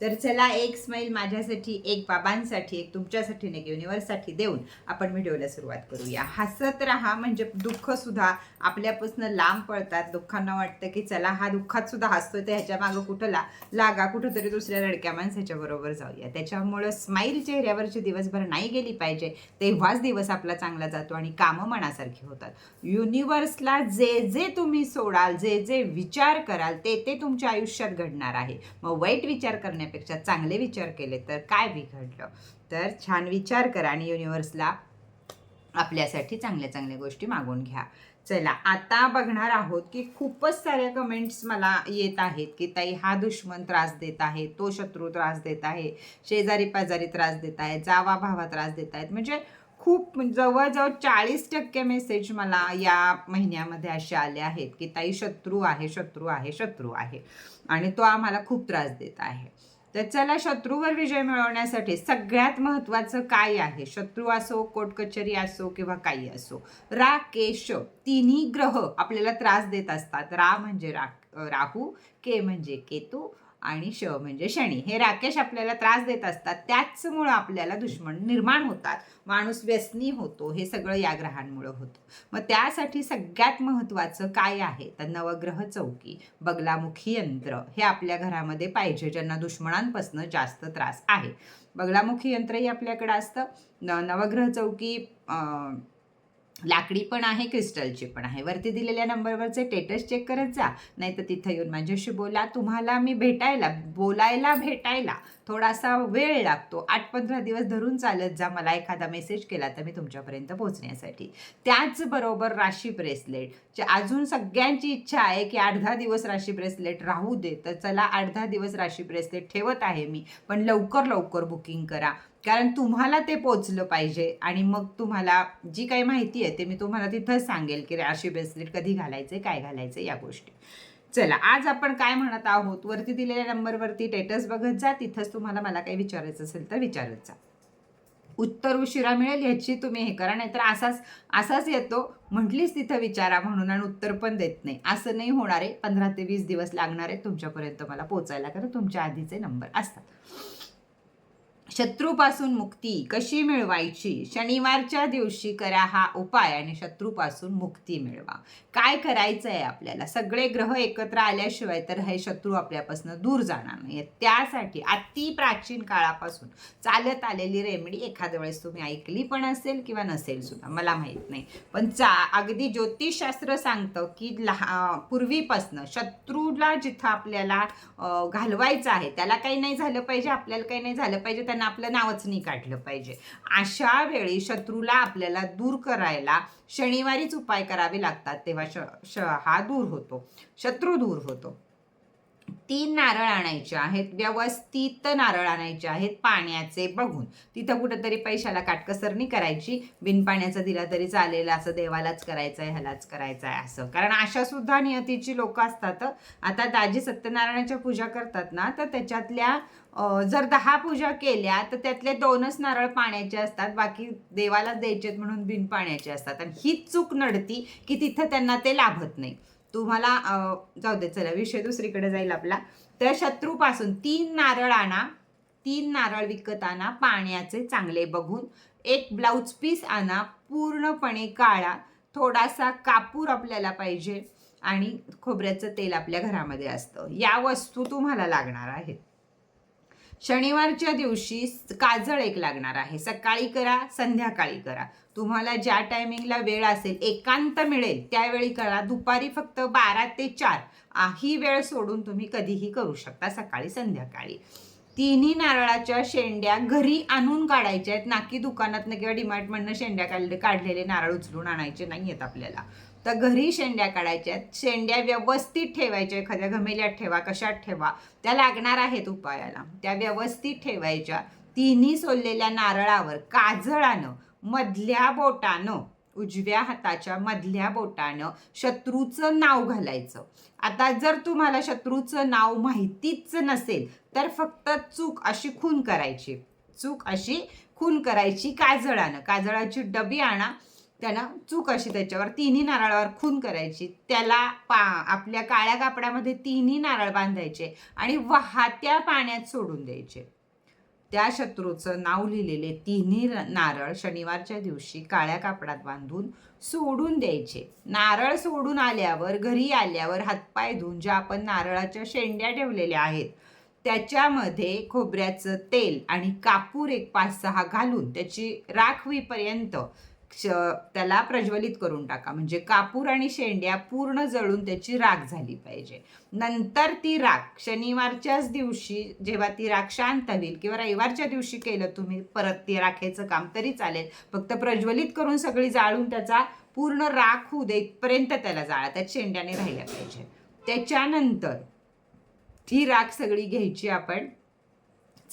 तर चला एक स्माईल माझ्यासाठी एक बाबांसाठी एक तुमच्यासाठी एक युनिवर्ससाठी देऊन आपण व्हिडिओला सुरुवात करूया. हसत राहा म्हणजे दुःख सुद्धा आपल्यापासून लांब पळतात. दुःखांना वाटतं की चला हा दुःखात सुद्धा हसतोय तर ह्याच्या मागं कुठं ला लागा कुठंतरी दुसऱ्या रडक्या माणसाच्या बरोबर जाऊया. त्याच्यामुळं स्माईल चेहऱ्यावरची दिवसभर नाही गेली पाहिजे तेव्हाच दिवस आपला चांगला जातो आणि कामं मनासारखी होतात. युनिवर्सला जे जे तुम्ही सोडाल जे जे विचार कराल ते ते तुमच्या आयुष्यात घडणार आहे. मग वाईट विचार करण्या करण्यापेक्षा चांगले विचार केले तर काय बिघडलं? तर छान विचार करा आणि युनिवर्सला आपल्यासाठी चांगल्या चांगल्या गोष्टी मागून घ्या. चला आता बघणार आहोत की खूपच साऱ्या कमेंट्स मला येत आहेत की ताई हा दुश्मन त्रास देत आहे तो शत्रू त्रास देत आहे शेजारी पाजारी त्रास देत आहे जावा भावा त्रास देत आहेत. म्हणजे खूप म्हणजे जवळजवळ चाळीस टक्के मेसेज मला या महिन्यामध्ये असे आले आहेत की ताई शत्रू आहे शत्रू आहे शत्रू आहे आणि तो आम्हाला खूप त्रास देत आहे. तर चला शत्रूवर विजय मिळवण्यासाठी सगळ्यात महत्त्वाचं काय आहे? शत्रू असो कोटकचरी असो किंवा काही असो रा केश तिन्ही ग्रह आपल्याला त्रास देत असतात. रा म्हणजे रा राहू के म्हणजे केतू आणि श म्हणजे शनी हे राकेश आपल्याला त्रास देत असतात. त्याचमुळं आपल्याला दुश्मन निर्माण होतात. माणूस व्यसनी होतो. हे सगळं या ग्रहांमुळं होतं. मग त्यासाठी सगळ्यात महत्त्वाचं काय आहे? तर नवग्रह चौकी बगलामुखी यंत्र हे आपल्या घरामध्ये पाहिजे ज्यांना दुश्मनांपासून जास्त त्रास आहे. बगलामुखी यंत्रही आपल्याकडं असतं. न नवग्रह चौकी लाकडी पण आहे क्रिस्टलची पण आहे. वरती दिलेल्या नंबरवरचे टेटस चेक करत जा. नाही तर तिथं येऊन माझ्याशी बोला. तुम्हाला मी भेटायला बोलायला भेटायला थोडासा वेळ लागतो. आठ पंधरा दिवस धरून चालत जा. मला एखादा मेसेज केला तर मी तुमच्यापर्यंत पोहोचण्यासाठी. त्याचबरोबर राशी ब्रेसलेट जे अजून सगळ्यांची इच्छा आहे की आठ दहा दिवस राशी ब्रेसलेट राहू दे तर चला आठ दहा दिवस राशी ब्रेसलेट ठेवत आहे मी. पण लवकर लवकर बुकिंग करा. कारण तुम्हाला ते पोचलं पाहिजे आणि मग तुम्हाला जी काही माहिती आहे ते मी तुम्हाला तिथंच सांगेल की राशी ब्रेसलेट कधी घालायचे काय घालायचे या गोष्टी. चला आज आपण काय म्हणत आहोत? वरती दिलेल्या नंबरवरती टेटस बघत जा तिथंच तुम्हाला मला काही विचारायचं असेल तर विचारत जा. उत्तर उशिरा मिळेल ह्याची तुम्ही हे करा नाहीतर असाच असाच येतो. म्हटलीच तिथं विचारा म्हणून आणि उत्तर पण देत नाही. असं नाही होणार आहे. पंधरा ते वीस दिवस लागणार आहे तुमच्यापर्यंत मला पोचायला कारण तुमच्या आधीचे नंबर असतात. शत्रूपासून मुक्ती कशी मिळवायची? शनिवारच्या दिवशी करा हा उपाय आणि शत्रूपासून मुक्ती मिळवा. काय करायचं आहे आपल्याला? सगळे ग्रह एकत्र आल्याशिवाय तर हे शत्रू आपल्यापासून दूर जाणार नाही त्यासाठी अति प्राचीन काळापासून चालत आलेली रेमेडी एखाद्या वेळेस तुम्ही ऐकली पण असेल किंवा नसेल सुद्धा मला माहीत नाही. पण चा अगदी ज्योतिषशास्त्र सांगतं की लहा पूर्वीपासनं शत्रूला जिथं आपल्याला घालवायचं आहे त्याला काही नाही झालं पाहिजे आपल्याला काही नाही झालं पाहिजे त्यांना आपलं नावच नाही काढलं पाहिजे. अशा वेळी शत्रूला आपल्याला दूर करायला शनिवारीच उपाय करावे लागतात तेव्हा श श हा दूर होतो. शत्रू दूर होतो. तीन नारळ आणायचे आहेत व्यवस्थित नारळ आणायचे आहेत पाण्याचे बघून. तिथं कुठंतरी पैशाला काटकसरणी करायची बिन पाण्याचा दिला तरी चालेल असं देवालाच करायचं आहे ह्यालाच करायचं आहे असं. कारण अशा सुद्धा नियतीची लोक असतात आता दाजी सत्यनारायणाच्या पूजा करतात ना तर त्याच्यातल्या जर दहा पूजा केल्या तर त्यातले दोनच नारळ पाण्याचे असतात बाकी देवालाच द्यायचेत म्हणून बिन पाण्याचे असतात. आणि हीच चूक नडती की तिथं त्यांना ते लाभत नाही. तुम्हाला जाऊ दे चला विषय दुसरीकडे जाईल आपला. तर शत्रूपासून तीन नारळ आणा तीन नारळ विकत आणा पाण्याचे चांगले बघून. एक ब्लाऊज पीस आणा पूर्णपणे काळा थोडासा कापूर आपल्याला पाहिजे आणि खोबऱ्याचं तेल आपल्या घरामध्ये असतं. या वस्तू तुम्हाला लागणार आहेत. शनिवारच्या दिवशी काजळ एक लागणार आहे. सकाळी करा संध्याकाळी करा. तुम्हाला ज्या टायमिंगला वेळ असेल एकांत मिळेल त्यावेळी करा. दुपारी फक्त बारा ते चार. ही वेळ सोडून तुम्ही कधीही करू शकता सकाळी संध्याकाळी. तिन्ही नारळाच्या शेंड्या घरी आणून काढायच्या आहेत. नाकी दुकानातनं किंवा डिमार्टमधनं शेंड्या काढले काढलेले नारळ उचलून आणायचे नाही आहेत आपल्याला. तर घरी शेंड्या काढायच्या आहेत शेंड्या व्यवस्थित ठेवायच्या एखाद्या घमेल्यात ठेवा कशात ठेवा त्या लागणार आहेत उपायाला. त्या व्यवस्थित ठेवायच्या. तिन्ही सोललेल्या नारळावर काजळानं मधल्या बोटानं उजव्या हाताच्या मधल्या बोटानं शत्रूचं नाव घालायचं. आता जर तुम्हाला शत्रूचं नाव माहितीच नसेल तर फक्त चूक अशी खून करायची. चूक अशी खून करायची काजळानं. काजळाची डबी आणा त्यांना चूक अशी त्याच्यावर तिन्ही नारळावर खून करायची. त्याला पा आपल्या काळ्या कापडामध्ये तिन्ही नारळ बांधायचे आणि वाहत्या पाण्यात सोडून द्यायचे. त्या शत्रूचं नाव लिहिलेले तिन्ही नारळ शनिवारच्या दिवशी काळ्या कापडात बांधून सोडून द्यायचे. नारळ सोडून आल्यावर घरी आल्यावर हातपाय धुवून ज्या आपण नारळाच्या शेंड्या ठेवलेल्या आहेत त्याच्यामध्ये खोबऱ्याचं तेल आणि कापूर एक पाच सहा घालून त्याची राख होईपर्यंत क्ष- त्याला प्रज्वलित करून टाका. म्हणजे कापूर आणि शेंड्या पूर्ण जळून त्याची राख झाली पाहिजे. नंतर ती राख शनिवारच्याच दिवशी जेव्हा ती राख शांत होईल किंवा रविवारच्या दिवशी केलं तुम्ही परत ती राखेचं काम तरी चालेल. फक्त प्रज्वलित करून सगळी जाळून त्याचा पूर्ण राख होऊ दे त्याला जाळा त्यात शेंड्याने राहिल्या पाहिजे त्याच्यानंतर ती राख सगळी घ्यायची आपण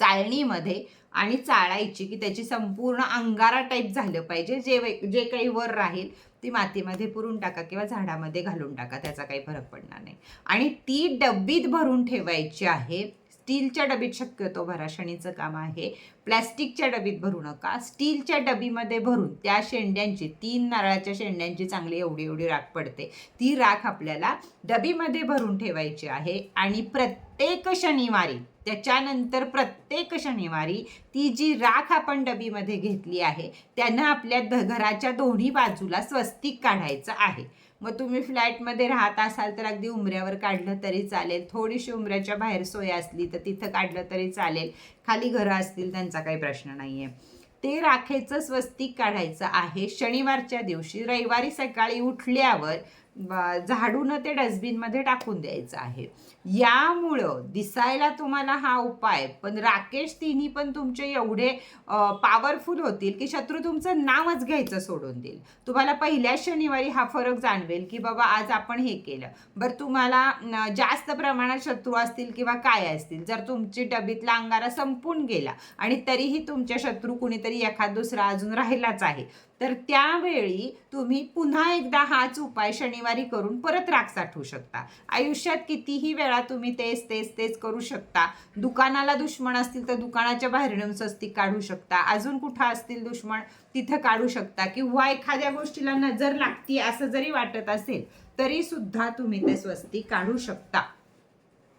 चाळणीमध्ये आणि चाळायची की त्याची संपूर्ण अंगारा टाईप झालं पाहिजे. जे जे काही वर राहील ती मातीमध्ये पुरून टाका किंवा झाडामध्ये घालून टाका. त्याचा काही फरक पडणार नाही. आणि ती डब्बीत भरून ठेवायची आहे. स्टीलच्या डबीत शक्यतो भरा शनीचं काम आहे. प्लॅस्टिकच्या डबीत भरू नका. स्टीलच्या डबीमध्ये भरून त्या शेंड्यांची तीन नारळाच्या शेंड्यांची चांगली एवढी एवढी राख पडते. ती राख आपल्याला डबीमध्ये भरून ठेवायची आहे. आणि प्रत्येक शनिवारी त्याच्यानंतर प्रत्येक शनिवारी ती जी राख आपण डबीमध्ये घेतली आहे त्यानं आपल्या ध- घराच्या दोन्ही बाजूला स्वस्तिक काढायचं आहे. मग तुम्ही फ्लॅटमध्ये राहत असाल तर अगदी उमऱ्यावर काढलं तरी चालेल. थोडीशी उमऱ्याच्या बाहेर सोय असली तर तिथं काढलं तरी चालेल. खाली घरं असतील त्यांचा काही प्रश्न नाही आहे ते राखेचं स्वस्तिक काढायचं आहे शनिवारच्या दिवशी. रविवारी सकाळी उठल्यावर झाडून ते डस्टबिनमध्ये टाकून द्यायचं आहे. यामुळं दिसायला तुम्हाला हा उपाय पण राकेश तिन्ही पण तुमचे एवढे पॉवरफुल होतील की शत्रू तुमचं नावच घ्यायचं सोडून देईल. तुम्हाला पहिल्या शनिवारी हा फरक जाणवेल की बाबा आज आपण हे केलं. बरं तुम्हाला जास्त प्रमाणात शत्रू असतील किंवा काय असतील जर तुमची डबीतला अंगारा संपून गेला आणि तरीही तुमच्या शत्रू कुणीतरी एखाद दुसरा अजून राहिलाच आहे तर त्यावेळी तुम्ही पुन्हा एकदा हाच उपाय शनिवारी करून परत राख साठवू शकता. आयुष्यात कितीही वेळा तुम्ही तेच तेच तेच करू शकता. दुकानाला दुश्मन असतील तर दुकानाच्या बाहेर नेऊन स्वस्तिक काढू शकता. अजून कुठं असतील दुश्मन तिथं काढू शकता. किंवा एखाद्या गोष्टीला नजर लागती असं जरी वाटत असेल तरी सुद्धा तुम्ही ते स्वस्तिक काढू शकता.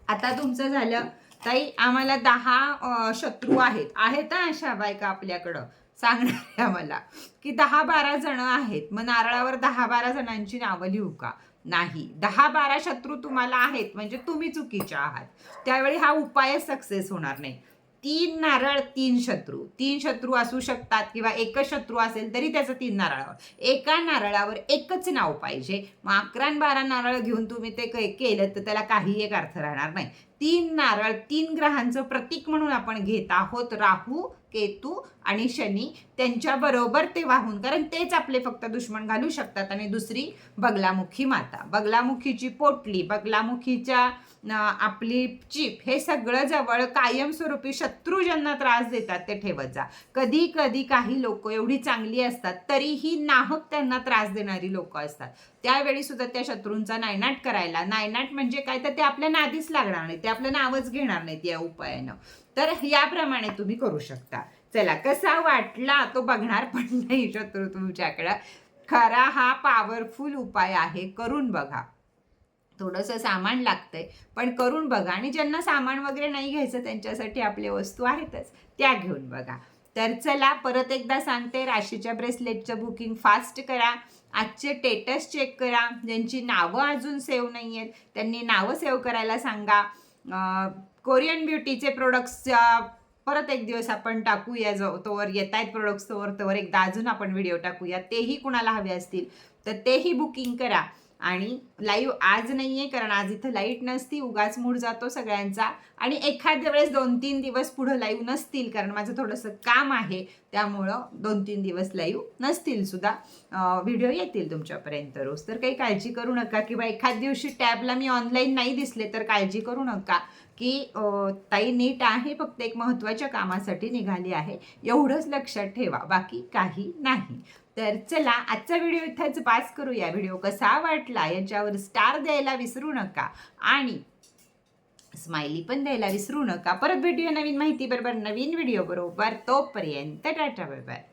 आता तुमचं झालं ताई आम्हाला दहा शत्रू आहेत. आहेत अशा बायका आपल्याकडं? सांगणाऱ्या मला की दहा बारा जण आहेत. मग नारळावर दहा बारा जणांची नावं लिहू का? नाही. दहा बारा शत्रू तुम्हाला आहेत म्हणजे तुम्ही चुकीच्या आहात. त्यावेळी हा उपाय सक्सेस होणार नाही. तीन नारळ तीन शत्रू. तीन शत्रू असू शकतात किंवा एकच शत्रू असेल तरी त्याचं तीन नारळावर. एका नारळावर एकच नाव पाहिजे. मग अकरा बारा नारळ घेऊन तुम्ही ते कै- केलं तर त्याला काही एक अर्थ राहणार नाही. तीन नारळ तीन ग्रहांचं प्रतीक म्हणून आपण घेत आहोत. राहू केतू आणि शनी त्यांच्याबरोबर ते वाहून कारण तेच आपले फक्त दुश्मन घालू शकतात. आणि दुसरी बगलामुखी माता. बगलामुखीची पोटली बगलामुखीच्या आपली चीप हे सगळं जवळ कायमस्वरूपी शत्रू ज्यांना त्रास देतात ते ठेवत जा. कधी कधी काही लोक एवढी चांगली असतात तरीही नाहक त्यांना त्रास देणारी लोक असतात. त्यावेळी सुद्धा त्या शत्रूंचा नायनाट करायला. नायनाट म्हणजे काय? तर ते आपल्या नादीच लागणार नाही ते आपलं नावच घेणार नाहीत या उपायानं. तर याप्रमाणे तुम्ही करू शकता. चला कसा वाटला तो बघणार पण नाही शत्रू तुमच्याकडं. खरा हा पॉवरफुल उपाय आहे. करून बघा. थोडंसं सामान लागतंय पण करून बघा. आणि ज्यांना सामान वगैरे नाही घ्यायचं त्यांच्यासाठी आपल्या वस्तू आहेतच त्या घेऊन बघा. तर चला परत एकदा सांगते राशीच्या ब्रेसलेटचं बुकिंग फास्ट करा. आजचे टेटस चेक करा. ज्यांची नावं अजून सेव्ह नाही आहेत त्यांनी नावं सेव्ह करायला सांगा. कोरियन ब्युटीचे प्रोडक्ट्स परत एक दिवस आपण टाकूया जो तोवर येत आहेत प्रोडक्ट्स तोवर तोवर एकदा अजून आपण व्हिडिओ टाकूया. तेही कुणाला हवे असतील तर तेही बुकिंग करा. आणि लाईव्ह आज नाही आहे कारण आज इथं लाइट नसती उगाच मूड जातो सगळ्यांचा. आणि एखाद्या वेळेस दोन तीन दिवस पुढं लाईव्ह नसतील कारण माझं थोडंसं काम आहे त्यामुळं दोन तीन दिवस लाईव्ह नसतील सुद्धा. व्हिडिओ येतील तुमच्यापर्यंत रोज. तर काही काळजी करू नका किंवा एखाद दिवशी टॅबला मी ऑनलाईन नाही दिसले तर काळजी करू नका. की ताई नीट आहे फक्त एक महत्त्वाच्या कामासाठी निघाली आहे. एवढंच लक्षात ठेवा बाकी काही नाही. तर चला आजचा व्हिडिओ इथंच पास करूया व्हिडिओ कसा वाटला याच्यावर स्टार द्यायला विसरू नका आणि स्माइली पण द्यायला विसरू नका. परत भेटूया नवीन माहिती बरोबर नवीन व्हिडिओ बरोबर. तोपर्यंत टाटा बाय बाय.